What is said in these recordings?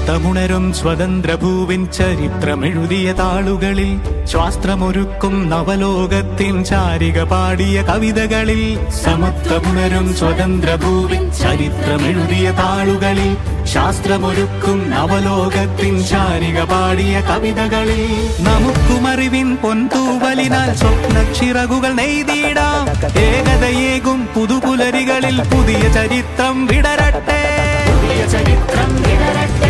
സമത്തമുണരും സ്വതന്ത്ര ഭൂവിൻ ചരിത്രമെഴുതിയ താളുകളിൽ ശാസ്ത്രമൊരുക്കും നവലോകത്തിൻ ചാരിക പാടിയ കവിതകളിൽ സമത്വമുണരും സ്വതന്ത്ര ഭൂവിൻ ചരിത്രമെഴുതിയ താളുകളിൽ ശാസ്ത്രമൊരുക്കും നവലോകത്തിൻ ചാരിക പാടിയ കവിതകളിൽ നമുക്കുമറിവിൻ പൊൻതൂവലിനാൽ സ്വപ്നച്ചിറകുകൾ നെയ്തിടാം. ഏകതയേകും പുതുപുലരികളിൽ പുതിയ ചരിത്രം വിടരട്ടെ. പുതിയ ചരിത്രം വിടരട്ടെ.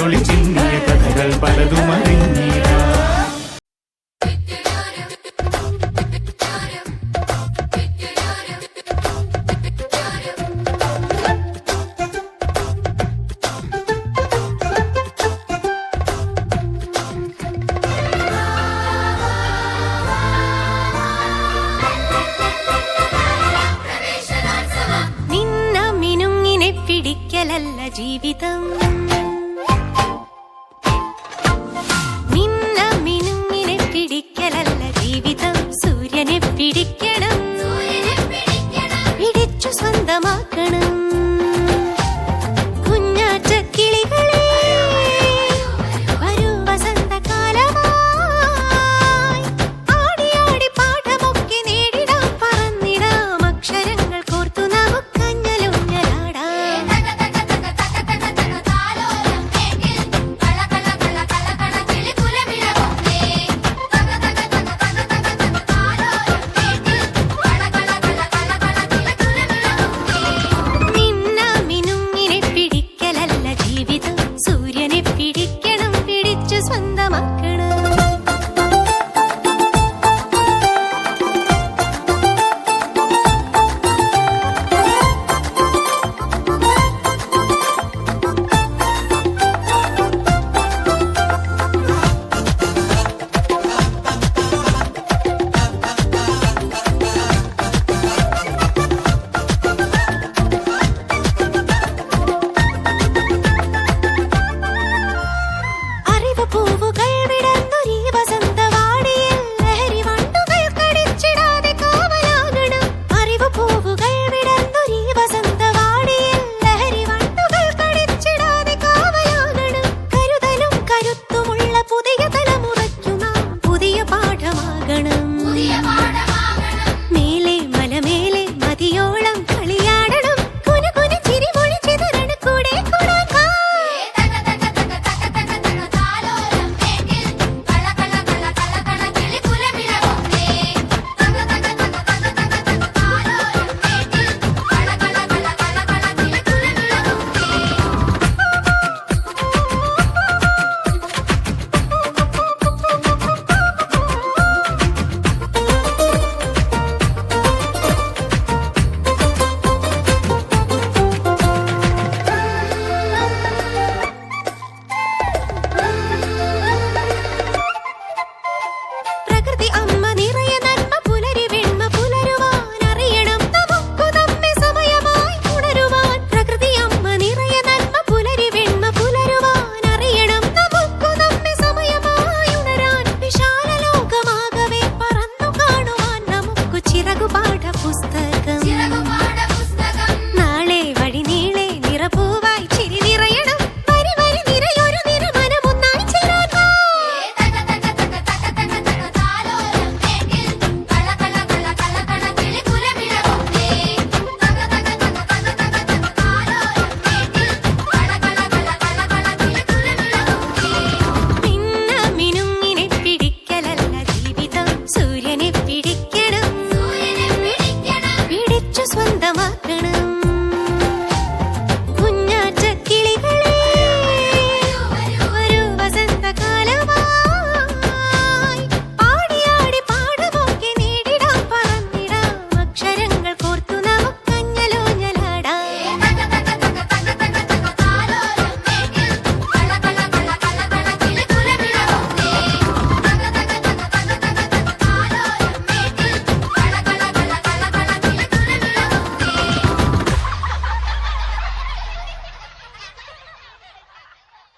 ഇരുളി ചിന്നിയ കഥകൾ പലതും അറിഞ്ഞിടാ. ജീവിതം.